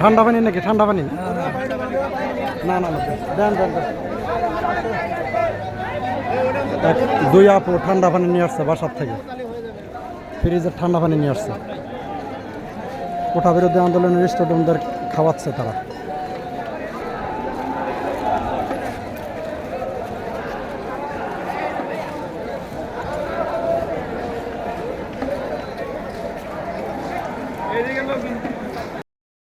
ঠান্ডা পানি নাকি? ঠান্ডা পানি? না না না। দেন দেন দুই আপু ঠান্ডা পানি নিয়ে আসছে বাসার থেকে। ফ্রিজের ঠান্ডা পানি নিয়ে আসছে। কোটা বিরোধী আন্দোলনের স্টুডেন্টদের খাওয়াচ্ছে তারা।